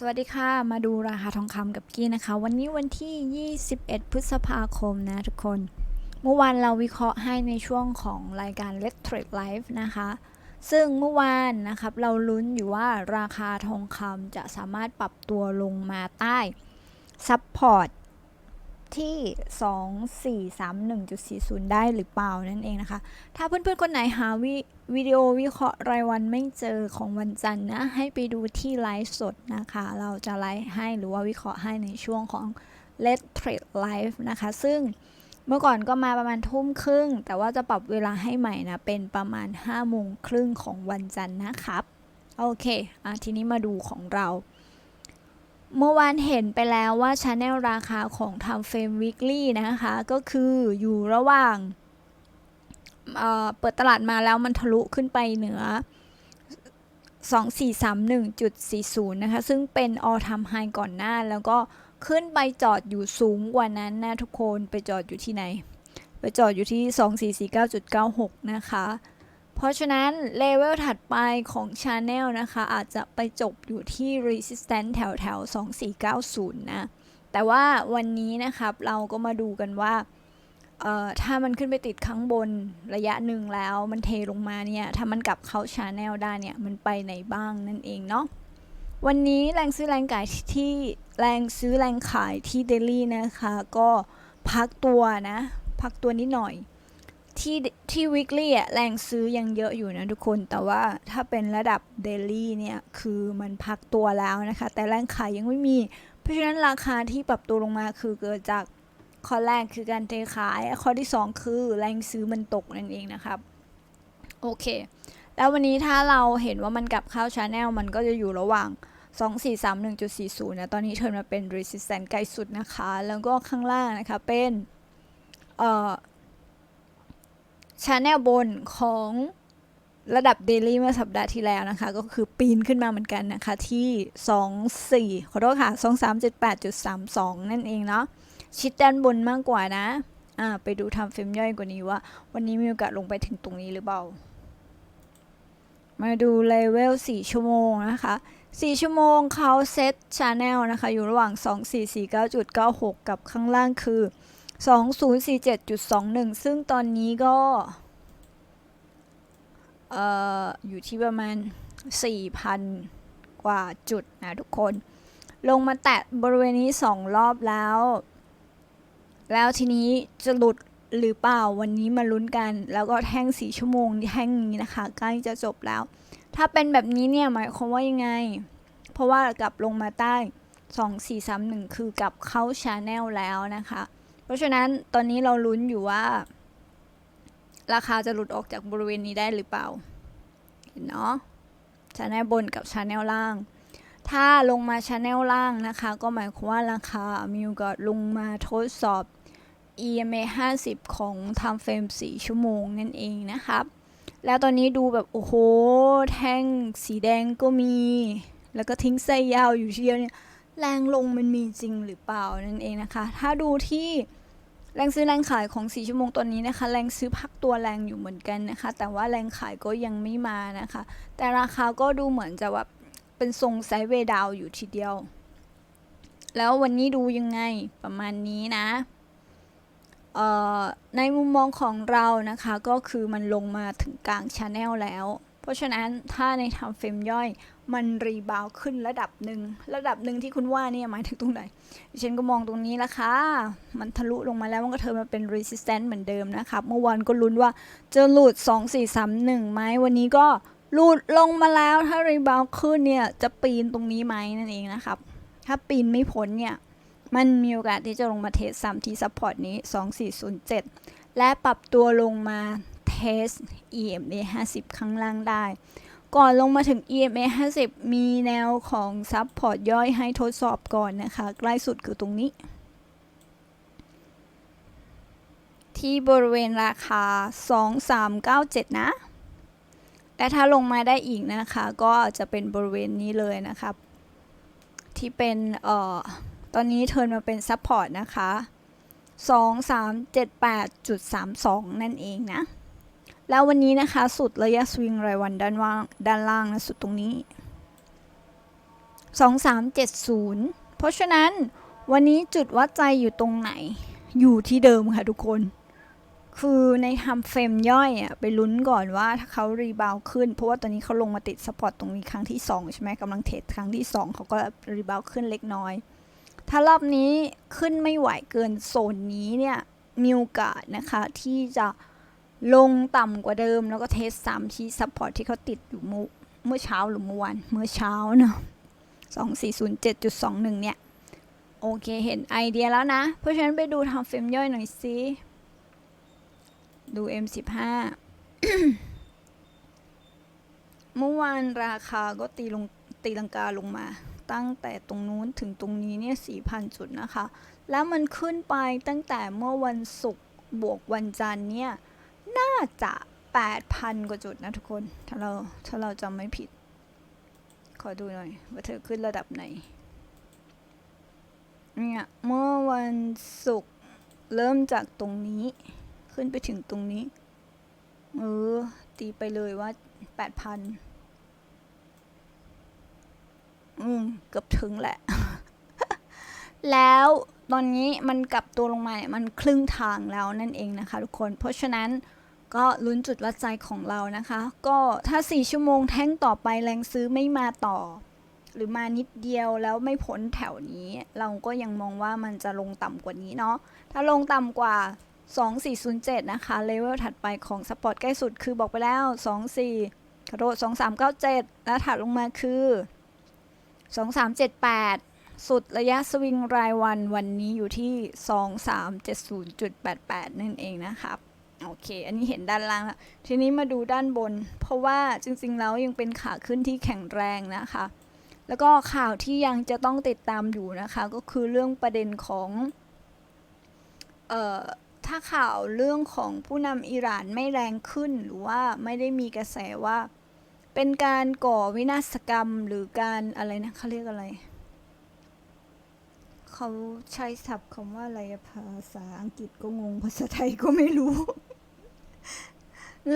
สวัสดีค่ะ มาดูราคาทองคำกับกี้นะคะ วันนี้วันที่ 21 พฤษภาคมนะทุกคน เมื่อวานเราวิเคราะห์ให้ในช่วงของรายการ Let's Trade Live นะคะ ซึ่งเมื่อวานนะครับ เราลุ้นอยู่ว่าราคาทองคำจะสามารถปรับตัวลงมาใต้ซับพอร์ต ที่ 2431.40 ได้หรือเปล่านั่นเองนะคะ ถ้าเพื่อนๆคนไหนหาววิดีโอวิเคราะห์รายวันไม่เจอของวันจันทร์นะ ให้ไปดูที่ไลฟ์สดนะคะ เราจะไลฟ์ให้หรือว่าวิเคราะห์ให้ในช่วงของ Let Trade Live นะคะ ซึ่งเมื่อก่อนก็มาประมาณทุ่มครึ่ง แต่ว่าจะปรับเวลาให้ใหม่นะ เป็นประมาณ5โมงครึ่งของวันจันทร์นะครับ โอเคอทีนี้มาดูของเรา เมื่อวานเห็นไปแล้วว่าชาแนลราคาของ Time Frame Weekly นะคะ ก็คืออยู่ระหว่างเเปิดตลาดมาแล้วมันทะลุขึ้นไปเหนือ 2431.40 นะคะ ซึ่งเป็น all time high ก่อนหน้า แล้วก็ขึ้นไปจอดอยู่สูงกว่านั้นนะทุกคนไปจอดอยู่ที่ไหน ไปจอดอยู่ที่ 2449.96 นะคะ เพราะฉะนั้นเลเวลถัดไปของ Channel นะคะ อาจจะไปจบอยู่ที่ Resistance แถวแถว2490 นะ แต่ว่าวันนี้นะครับเราก็มาดูกันว่าถ้ามันขึ้นไปติดข้างบนระยะหนึ่งแล้วมันเทลงมาเนี่ย ถ้ามันกลับเข้าชาแนลได้เนี่ย มันไปไหนบ้างนั่นเองเนาะวันนี้แรงซื้อแรงขายที่แรงซื้อแรงขายที่เดลี่นะคะ ก็พักตัวนะ พักตัวนิดหน่อย ที่ที่ weekly อะแรงซื้อยังเยอะอยู่นะทุกคน แต่ว่าถ้าเป็นระดับ daily เนี่ยคือมันพักตัวแล้วนะคะ แต่แรงขายยังไม่มี เพราะฉะนั้นราคาที่ปรับตัวลงมาคือเกิดจากข้อแรกคือการเทขาย ข้อที่ 2 คือแรงซื้อมันตกนั่นเองนะครับโอเค แล้ววันนี้ถ้าเราเห็นว่ามันกลับเข้าชาแนลมันก็จะอยู่ระหว่าง 2431.40นะ ตอนนี้เทิร์นมาเป็น resistance ไกลสุดนะคะ แล้วก็ข้างล่างนะคะเป็นเอ่อ ชาแนลบนของระดับ daily เมื่อสัปดาห์ที่แล้วนะคะ ก็คือปีนขึ้นมาเหมือนกันนะคะ ที่ 24 ขอโทษค่ะ 2378.32 นั่นเองเนาะชิดด้านบนมากกว่านะ อ่า ไปดูทำเฟรมย่อยกว่านี้ว่า วันนี้มีโอกาสลงไปถึงตรงนี้หรือเปล่า มาดูเลเวล 4 ชั่วโมงนะคะ 4 ชั่วโมงเขาเซตชาแนลนะคะ อยู่ระหว่าง 2449.96 กับข้างล่างคือ 2047.21 ซึ่งตอนนี้ก็เอ่ออยู่ที่ประมาณ 4,000 กว่าจุดนะทุกคน ลงมาแตะบริเวณนี้ 2 รอบแล้ว แล้วทีนี้จะหลุดหรือเปล่าวันนี้มาลุ้นกัน แล้วก็แท่งสีชั่วโมงแท่งนี้นะคะใกล้จะจบแล้ว ถ้าเป็นแบบนี้เนี่ยหมายความว่ายังไง เพราะว่ากลับลงมาใต้ 2 4 3 1 คือกลับเข้าชาแนลแล้วนะคะ เพราะฉะนั้นตอนนี้เราลุ้นอยู่ว่า ราคาจะหลุดออกจากบริเวณนี้ได้หรือเปล่า เห็นเนาะชาแนลบนกับชาแนลล่าง ถ้าลงมาชาแนลล่างนะคะ ก็หมายความว่าราคามีโอกาสลงมาทดสอบ EMA 50 ของ Time Frame 4 ชั่วโมงนั่นเองนะครับ แล้วตอนนี้ดูแบบโอ้โห แท่งสีแดงก็มี แล้วก็ทิ้งไส้ยาวอยู่เดียวเนี่ย แรงลงมันมีจริงหรือเปล่านั่นเองนะคะ ถ้าดูที่ แรงซื้อแรงขายของ 4 ชั่วโมงตอนนี้นะคะ แรงซื้อพักตัวแรงอยู่เหมือนกันนะคะ แต่ว่าแรงขายก็ยังไม่มานะคะ แต่ราคาก็ดูเหมือนจะแบบเป็นทรงไซด์เวดาวอยู่ทีเดียว แล้ววันนี้ดูยังไงประมาณนี้นะเอ่อในมุมมองของเรานะคะ ก็คือมันลงมาถึงกลางชาแนลแล้ว เพราะฉะนั้นถ้าในทำเฟรมย่อยมันรีบาวขึ้นระดับหนึ่งระดับหนึ่งที่คุณว่าเนี่ยหมายถึงตรงไหนดิฉันก็มองตรงนี้ละค่ะ มันทะลุลงมาแล้วมันก็เธอมาเป็น resistance เหมือนเดิมนะครับ เมื่อวานก็ลุ้นว่าจะหลุด 2 4 3 1ไหมวันนี้ก็หลุดลงมาแล้วถ้ารีบาวขึ้นเนี่ยจะปีนตรงนี้ไหมนั่นเองนะครับ ถ้าปีนไม่พ้นเนี่ยมันมีโอกาสที่จะลงมาเทสซ้ำที่ซัพพอร์ตนี้ 2407 และปรับตัวลงมา เทส EMA 50ข้างล่างได้ ก่อนลงมาถึง EMA 50 มีแนวของซัพพอร์ตย่อยให้ทดสอบก่อนนะคะ ใกล้สุดคือตรงนี้ ที่บริเวณราคา 2397 นะ และถ้าลงมาได้อีกนะคะ ก็จะเป็นบริเวณนี้เลยนะครับ ที่เป็นเอ่อตอนนี้เทิร์นมาเป็นซัพพอร์ตนะคะ2378.32 นั่นเองนะ แล้ววันนี้นะคะสุดระยะสวิงรายวันด้านว่างด้านล่างนะสุดตรงนี้ 2370 เพราะฉะนั้นวันนี้จุดวัดใจอยู่ตรงไหน อยู่ที่เดิมค่ะทุกคน คือในทำเฟรมย่อยอะไปลุ้นก่อนว่าถ้าเขารีบาวขึ้น เพราะว่าตอนนี้เขาลงมาติดสปอร์ตตรงนี้ครั้งที่ 2 ใช่ไหมกำลังเทรดครั้งที่ 2 เขาก็รีบาวขึ้นเล็กน้อย ถ้ารอบนี้ขึ้นไม่ไหวเกินโซนนี้เนี่ยมีโอกาสนะคะที่จะ ลงต่ำกว่าเดิมแล้วก็เทสสามที่ซัพพอร์ตที่เขาติดอยู่เมื่อเมื่อเช้าหรือเมื่อวานเมื่อเช้าเนาะสองสี่ศูนย์เจ็ดจุดสองหนึ่งเนี่ย โอเคเห็นไอเดียแล้วนะ เพราะฉะนั้นไปดูทำเฟรมย่อยหน่อยสิดู M15 เมื่อวานราคาก็ตีลงตีลังกาลงมา ตั้งแต่ตรงนู้นถึงตรงนี้เนี่ย4,000 จุดนะคะ แล้วมันขึ้นไปตั้งแต่เมื่อวันศุกร์บวกวันจันทร์เนี่ย น่าจะ 8,000 กว่าจุดนะทุกคน ถ้าเราถ้าเราจำไม่ผิด ขอดูหน่อย ว่าเธอขึ้นระดับไหน เนี่ย เมื่อวันศุกร์เริ่มจากตรงนี้ ขึ้นไปถึงตรงนี้ เออ ตีไปเลยว่า 8,000 อืม เกือบถึงแหละ แล้วตอนนี้มันกลับตัวลงมาเนี่ยมันครึ่งทางแล้วนั่นเองนะคะทุกคน เพราะฉะนั้น ก็ลุ้นจุดวัดใจของเรานะคะ ก็ถ้า 4 ชั่วโมงแท่งต่อไปแรงซื้อไม่มาต่อ หรือมานิดเดียวแล้วไม่พ้นแถวนี้ เราก็ยังมองว่ามันจะลงต่ำกว่านี้เนาะถ้าลงต่ำกว่า 2407 นะคะเลเวลถัดไปของสปอร์ตใกล้สุดคือบอกไปแล้ว 24ขอโทษ2397 แล้วถัดลงมาคือ 2378 สุดระยะสวิงรายวันวันนี้อยู่ที่ 2370.88 นั่นเองนะครับ โอเค อันนี้เห็นด้านล่างแล้วทีนี้มาดูด้านบน เพราะว่าจริงๆแล้วยังเป็นขาขึ้นที่แข็งแรงนะคะ แล้วก็ข่าวที่ยังจะต้องติดตามอยู่นะคะ ก็คือเรื่องประเด็นของเอ่อถ้าข่าวเรื่องของผู้นำอิหร่านไม่แรงขึ้นหรือว่าไม่ได้มีกระแสว่า เป็นการก่อวินาศกรรมหรือการอะไรนะเขาเรียกอะไร เขาใช้ศัพท์คำว่าอะไรภาษาอังกฤษก็งงภาษาไทยก็ไม่รู้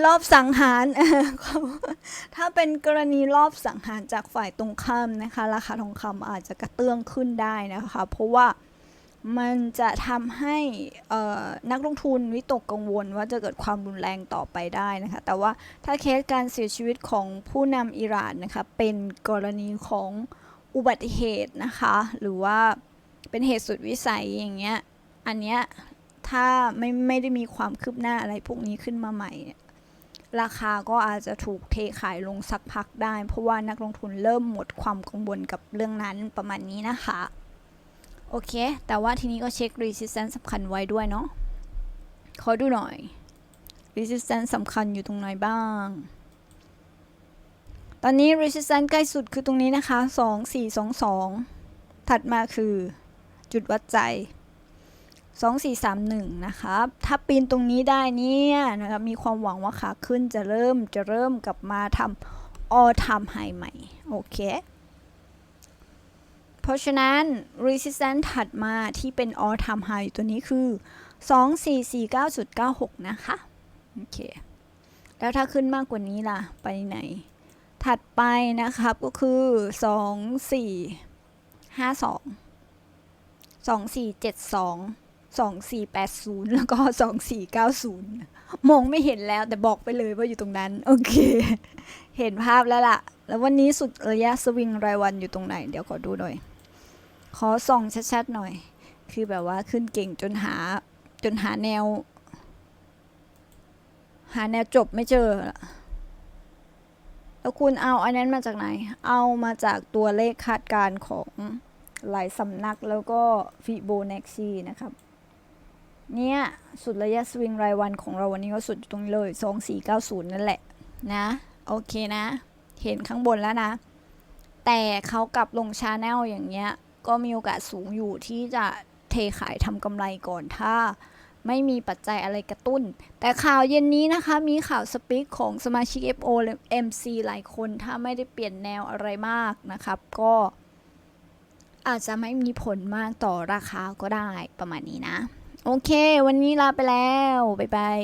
รอบสังหาร ถ้าเป็นกรณีรอบสังหารจากฝ่ายตรงข้ามนะคะ ราคาทองคำอาจจะกระเตื้องขึ้นได้นะคะ เพราะว่ามันจะทำให้นักลงทุนวิตกกังวลว่าจะเกิดความรุนแรงต่อไปได้นะคะ แต่ว่าถ้าเคสการเสียชีวิตของผู้นำอิหร่านนะคะ เป็นกรณีของอุบัติเหตุนะคะ หรือว่าเป็นเหตุสุดวิสัยอย่างเงี้ย อันเนี้ย ถ้าไม่ไม่ได้มีความคืบหน้าอะไรพวกนี้ขึ้นมาใหม่เนี่ยราคาก็อาจจะถูกเทขายลงสักพักได้ เพราะว่านักลงทุนเริ่มหมดความกังวลกับเรื่องนั้นประมาณนี้นะคะ โอเค แต่ว่าทีนี้ก็เช็ค resistance สำคัญไว้ด้วยเนาะขอดูหน่อย resistance สำคัญอยู่ตรงไหนบ้าง ตอนนี้ resistance ใกล้สุดคือตรงนี้นะคะ 2422 ถัดมาคือจุดวัดใจ 2431 นะคะถ้าปีนตรงนี้ได้เนี่ยนะครับ มีความหวังว่าขาขึ้นจะเริ่มจะเริ่มกลับมาทำ all time high ใหม่ โอเค เพราะฉะนั้น resistance ถัดมาที่เป็น all time high ตัวนี้คือ 2449.96 นะคะ โอเค แล้วถ้าขึ้นมากกว่านี้ล่ะ ไปไหน ถัดไปนะครับก็คือ 2452 2472 2480 แล้วก็ 2490 มองไม่เห็นแล้วแต่บอกไปเลยว่าอยู่ตรงนั้น โอเค เห็นภาพแล้วล่ะ แล้ววันนี้สุดระยะสวิงรายวันอยู่ตรงไหน เดี๋ยวขอดูหน่อย ขอส่องชัดๆหน่อย คือแบบว่าขึ้นเก่งจนหาจนหาแนว หาแนวจบไม่เจอ แล้วคุณเอาอันนั้นมาจากไหน เอามาจากตัวเลขคาดการณ์ของหลายสำนักแล้วก็ฟิโบนัชชีนะครับ เนี่ย สุดระยะสวิงรายวันของเราวันนี้ก็สุดอยู่ตรงนี้เลย 2490 นั่นแหละนะ โอเคนะ เห็นข้างบนแล้วนะ แต่เขากลับลงชาแนลอย่างเงี้ย ก็มีโอกาสสูงอยู่ที่จะเทขายทำกำไรก่อนถ้าไม่มีปัจจัยอะไรกระตุ้น แต่ข่าวเย็นนี้นะคะ มีข่าวสปิกของสมาชิก FO MC หลายคน ถ้าไม่ได้เปลี่ยนแนวอะไรมากนะครับ ก็อาจจะไม่มีผลมากต่อราคาก็ได้ประมาณนี้นะ โอเค วันนี้ลาไปแล้ว บ๊ายบาย